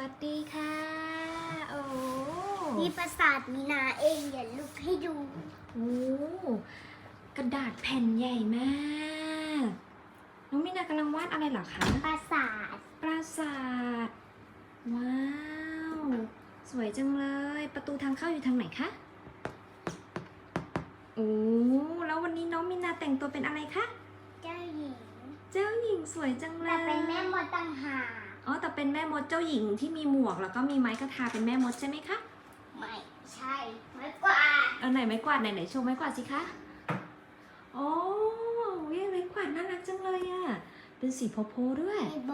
วัสดีค่ะ โอ้นี่ประสาทมีนาเองอย่าลุกให้ดูโอ้กระดาษแผ่นใหญ่มาก น้องมินากำลังวาดอะไรเหรอคะ ประสาท ปราสาท ว้าว สวยจังเลย ประตูทางเข้าอยู่ทางไหนคะ โอ้ แล้ววันนี้น้องมินาแต่งตัวเป็นอะไรคะ เจ้าหญิง เจ้าหญิงสวยจังเลย แต่เป็นแม่มดต่างหาก อ๋อแต่เป็นแม่มดเจ้าหญิงที่มีหมวกแล้วก็มีไม้กระทาเป็นแม่มดใช่ไหมคะไม่ใช่ไม่กว่าดเอาไหนไม้กวาดไหนไหนโชว์ไม้กวาดสิคะโอ้ยไม้กวาดน่ารักจังเลยอะเป็นสีโพโพด้วย มีโบ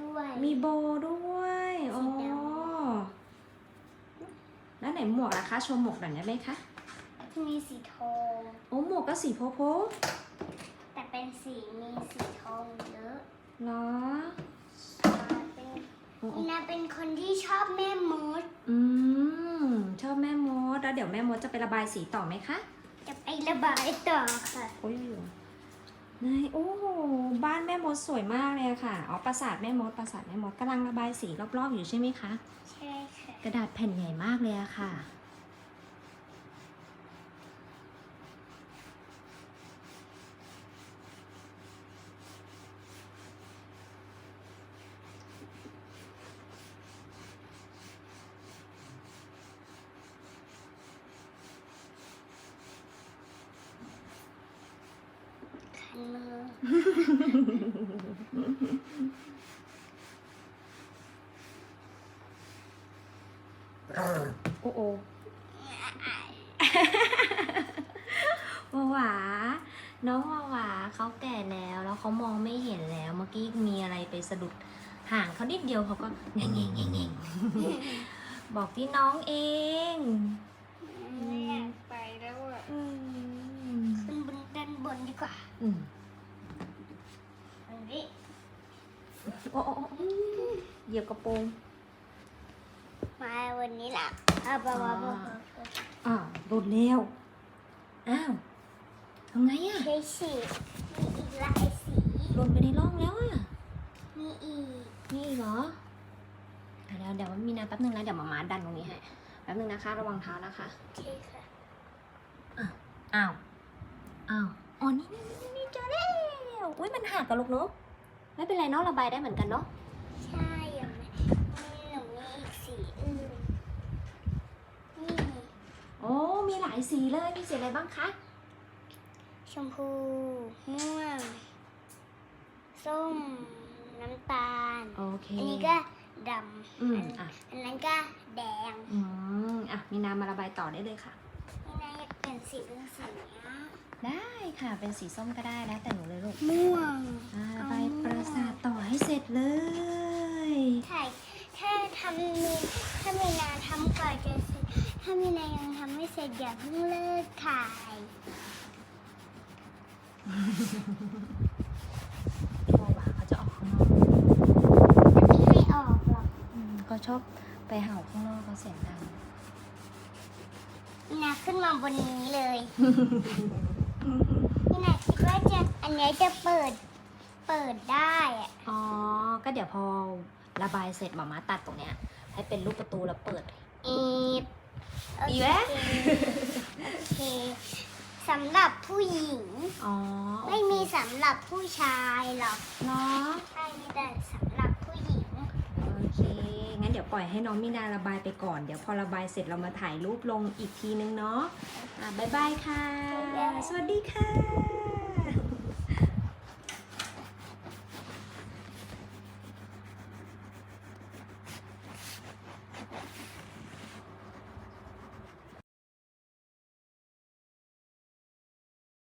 ด้วย มีโบด้วยโอ้สีดแล้วไหนหมวกล่ะคะโชว์หมวกหน่อยได้ไหมคะมีสีทองโอ้หมวกก็สีโพโพแต่เป็นสีมีสีทองเยอะเหรอเป็นโอ้โอ้ มีนาเป็นคนที่ชอบแม่มด อืมชอบแม่มด แล้วเดี๋ยวแม่มดจะไประบายสีต่อไหมคะ จะไประบายต่อค่ะ โอ้ยนายโอ้โหบ้านแม่มดสวยมากเลยอะค่ะ อ๋อปราสาทแม่มดปราสาทแม่มดกำลังระบายสีรอบๆอยู่ใช่ไหมคะ ใช่ค่ะ กระดาษแผ่นใหญ่มากเลยอะค่ะ นมือโอ้โอ้วาหวาน้องวาหวาเขาแก่แล้วแล้วเขามองไม่เห็นแล้ว เมื่อกี้มีอะไรไปสะดุดห่างเขานิดเดียวเขาก็เง่งเง่งเง่งเง่งบอกพี่น้องเอง ไม่อยากไปแล้วอะ บนด้านบนดีกว่าอืมอันนี้โอ้โอ้โอ้เหยียบกระโปรงมาวันนี้ล่ะเอาบาบาบาอ้าวโดนแล้วอ้าวทำไงอะใช้สีมีอีกหลายสีหล่นไปในร่องแล้วอะมีอีกนี่เหรออะเดี๋ยวเดี๋ยวมีนาแป๊บนึงนะเดี๋ยวมามาดันตรงนี้ให้แป๊บนึงนะคะ ระวังเท้านะคะใช่ค่ะอ้าวอ้าว อ๋อนี่นี่นี่นี่เจอแล้วอุ้ยมันหักกับลูกเนาะไม่เป็นไรเนาะระบายได้เหมือนกันเนาะใช่ยังไงมีหนูมีอีกสีอื่นนี่โอ้มีหลายสีเลยมีสีอะไรบ้างคะชมพูม่วงส้มน้ำตาลโอเคอันนี้ก็ดอืมำอะอันนั้นก็แดงอืมอะมีนามาระบายต่อได้เลยค่ะนี่นา ยอยากเปลี่ยนสีเป็นสีเนี้ยได้ค่ะเป็นสีส้มก็ได้แล้วแต่หนูเลยลูกม่วงอ่าระบายปราสาทต่อให้เสร็จเลยถ่ายถ้าทำมีถ้ามีนาทำก่อนจะเสร็จถ้ามีนายังทำไม่เสร็จอย่าเพิ่งเลิกถ่ายโอหวาเขาจะออกข้างนอกไม่ออกหรอกอืมเขาชอบไปเห่าข้างนอกเขาเสียงดังมีนา ขึ้นมาบนนี้เลยมีนาคิดว่าจะอันเนี้ยจะเปิด เปิดได้อะอ๋อ ก็เดี๋ยวพอระบายเสร็จหมามาตัดตรงเนี้ย ให้เป็นรูปประตูแล้วเปิด อีบอีแวะโอเคสำหรับผู้หญิง อ๋อไม่มีสำหรับผู้ชายหรอก เนาะ ใช่มีแต่สำหรับผู้หญิง โอเค งั้นเดี๋ยว ปล่อยให้น้องมินาระบายไปก่อน เดี๋ยวพอระบายเสร็จเรามาถ่ายรูปลงอีกทีนึงเนาะอะบ๊ายบายค่ะ สวัสดีค่ะ